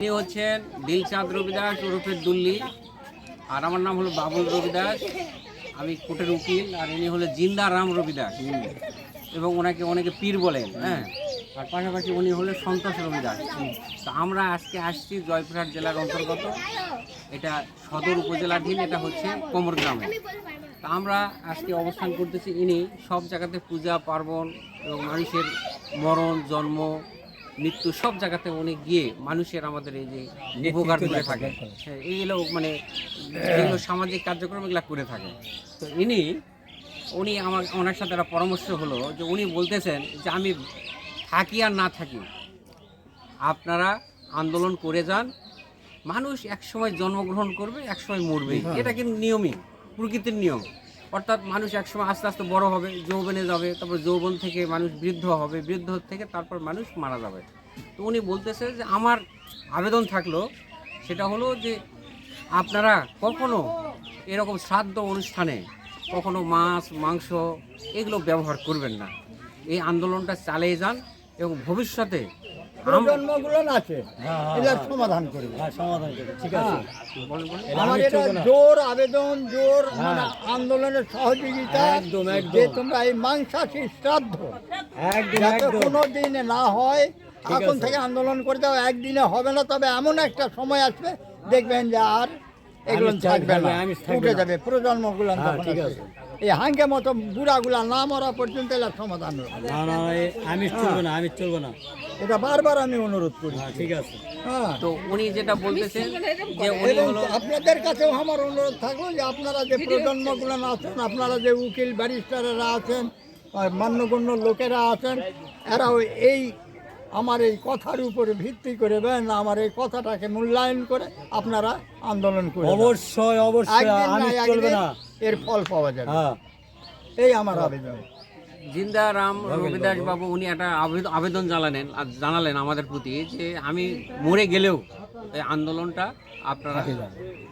ইনি হচ্ছেন দিলচাঁদ রবিদাস ওরফে দুল্লি, আর আমার নাম হলো বাবুল রবিদাস, আমি কোর্টের উকিল, আর ইনি হলো জিন্দা রাম রবিদাস। এবং ওনাকে অনেকে পীর বলেন হ্যাঁ? আর পাশাপাশি উনি হলেন সন্তোষ রবিদাস। তা আমরা আজকে আসছি জয়পুরহাট জেলার অন্তর্গত। এটা সদর উপজেলাধীন, এটা হচ্ছে কোমর গ্রামে। তা আমরা আজকে অবস্থান করতেছি ইনি সব জায়গাতে পূজা, পার্বণ এবং মানুষের মরণ, জন্ম মৃত্যু সব জায়গাতে উনি গিয়ে মানুষের আমাদের এই যে উপকার করে থাকে। হ্যাঁ, এইগুলো মানে যেগুলো সামাজিক কার্যক্রম এগুলো করে থাকে। তো ইনি উনি আমার ওনার সাথে একটা পরামর্শ হলো যে উনি বলতেছেন যে আমি থাকি আর না থাকি আপনারা আন্দোলন করে যান মানুষ একসময় জন্মগ্রহণ করবে একসময় মরবে এটা কিন্তু নিয়মই প্রকৃতির নিয়ম। অর্থাৎ মানুষ একসময় আস্তে আস্তে বড় হবে, যৌবনে যাবে, তারপর যৌবন থেকে মানুষ বৃদ্ধ হবে, বৃদ্ধ থেকে তারপর মানুষ মারা যাবে। তো উনি বলতেছে যে আমার আবেদন থাকল, সেটা হলো যে আপনারা কখনো এরকম শ্রাদ্ধ অনুষ্ঠানে কখনো মাছ, মাংস এগুলো ব্যবহার করবেন না। এই আন্দোলনটা চালিয়ে যান এবং ভবিষ্যতে প্রজন্মগুলো আছে এটার সমাধান করবে হ্যাঁ সমাধান করে ঠিক আছে। এটা আমার এটা জোর আবেদন জোর হ্যাঁ। মানে আন্দোলনের সহযোগিতা একদম। যে তোমরা এই মাংসাশী শ্রাদ্ধ কোনো দিনে না হয় এখন থেকে আন্দোলন করে দাও একদিনে হবে না তবে এমন একটা সময় আসবে দেখবেন যে আর এগুলো থাকবে না উঠে যাবে প্রজন্মগুলো হ্যাঁ, ঠিক আছে। এই হাঙ্কে মতো বুড়াগুলা না মরা পর্যন্ত এলার সমাধান না আমিষ চলবে না আমিষ চলবে না। এটা বারবার আমি অনুরোধ করি। হ্যাঁ ঠিক আছে। হ্যাঁ। তো উনি যেটা বলতেছেন যে উনি হলো আপনাদের কাছেও আমার অনুরোধ থাকল যে আপনারা যে প্রজন্মগুলো আছেন আপনারা যে উকিল ব্যারিস্টারেরা আছেন মান্যগণ্য লোকেরা আছেন এরাও এই আমার এই কথার উপরে ভিত্তি করে বেন আমার এই কথাটাকে মূল্যায়ন করে আপনারা আন্দোলন করে অবশ্যই অবশ্যই আমিষ চলবে না। এর ফল পাওয়া যাবে। হ্যাঁ। এই আমার আবেদন। জিন্দা রাম রবিদাস বাবু উনি একটা আবেদ- আবেদন জানালেন আর জানালেন আমাদের প্রতি যে আমি মরে গেলেও এই আন্দোলনটা আপনারা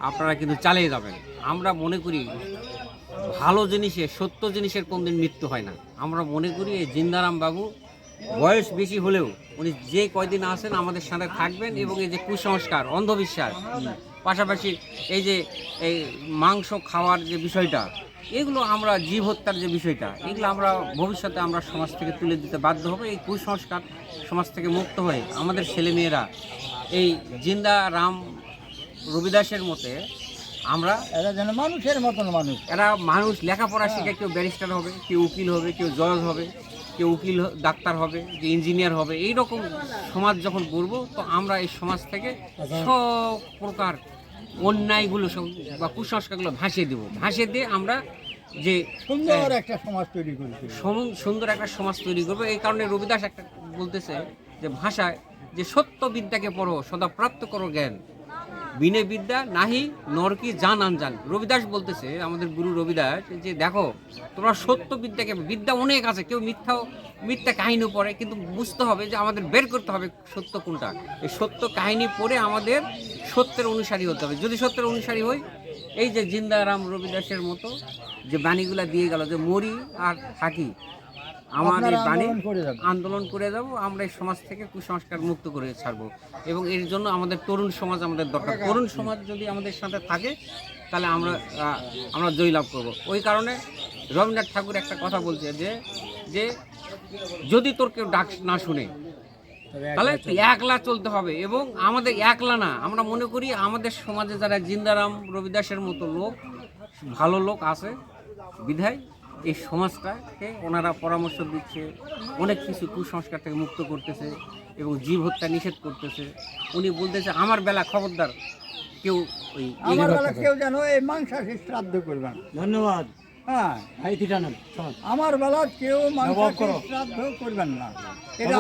আপনারা কিন্তু চালিয়ে যাবেন। আমরা মনে করি ভালো জিনিসে সত্য জিনিসের কোনদিন মৃত্যু হয় না। আমরা মনে করি এই জিন্দারাম বাবু বয়স বেশি হলেও উনি যে কয়দিন আছেন আমাদের সাথে থাকবেন এবং এই যে কুসংস্কার অন্ধবিশ্বাস পাশাপাশি এই যে এই মাংস খাওয়ার যে বিষয়টা এগুলো আমরা জীব হত্যার যে বিষয়টা এগুলো আমরা ভবিষ্যতে আমরা সমাজ থেকে তুলে দিতে বাধ্য হবে এই কুসংস্কার সমাজ থেকে মুক্ত হয়ে আমাদের ছেলেমেয়েরা এই জিন্দা রাম রবিদাসের মতে আমরা এরা যেন মানুষের মতন মানুষ। এরা মানুষ লেখাপড়া শিখে কেউ ব্যারিস্টার হবে কেউ উকিল হবে কেউ জজ হবে। কেউ উকিল ডাক্তার হবে কেউ ইঞ্জিনিয়ার হবে এই রকম সমাজ যখন গড়ব তো আমরা এই সমাজ থেকে সব প্রকার অন্যায়গুলো সব বা কুসংস্কারগুলো ভাসিয়ে দেবো। ভাসিয়ে দিয়ে আমরা যে সুন্দর একটা সমাজ তৈরি সম- সুন্দর একটা সমাজ তৈরি করব। এই কারণে রবিদাস একটা বলতেছে যে ভাষায় যে সত্য বিদ্যাকে পড়ো সদা প্রাপ্ত করো জ্ঞান। বিনে বিদ্যা, নাহি নরকি জান, আনজান। রবিদাস বলতেছে, আমাদের গুরু রবিদাস, যে দেখো, তোমরা সত্য বিদ্যাকে, বিদ্যা অনেক আছে, কেউ মিথ্যাও, মিথ্যা কাহিনী পড়ে, কিন্তু বুঝতে হবে যে আমাদের বের করতে হবে সত্য কোনটা। এই সত্য কাহিনী পড়ে আমাদের সত্যের অনুসারী হতে হবে। যদি সত্যের অনুসারী হই, এই যে জিন্দারাম রবিদাসের মতো যে বাণীগুলা দিয়ে গেল, যে মরি আর থাকি আমার এই বাণী আন্দোলন করে। যাব আমরা এই সমাজ থেকে কুসংস্কার মুক্ত করে ছাড়বো। এবং এর জন্য আমাদের তরুণ সমাজ আমাদের দরকার। তরুণ সমাজ যদি আমাদের সাথে থাকে তাহলে আমরা আমরা জয়লাভ করব। ওই কারণে রবীন্দ্রনাথ ঠাকুর একটা কথা বলছে যে যে যদি তোর কেউ ডাক না শুনে তাহলে একলা চলতে হবে। এবং আমাদের একলা না আমরা মনে করি আমাদের সমাজে যারা জিন্দারাম রবিদাসের মতো লোক ভালো লোক আছে বিধায় এই সমাজটাকে ওনারা পরামর্শ দিচ্ছে অনেক কিছু কুসংস্কার থেকে মুক্ত করতেছে এবং জীব হত্যা নিষেধ করতেছে। উনি বলতেছে আমার বেলা খবরদার কেউ ওই আমার বেলা কেউ যেন এই মাংসাশী শ্রাদ্ধ করবেন। ধন্যবাদ। হ্যাঁ। আমার বেলা কেউ মাংসাশী শ্রাদ্ধ করবেন না। এটা